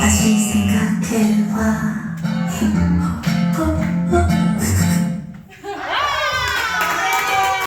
다시 생각해봐. 어, 어, 어.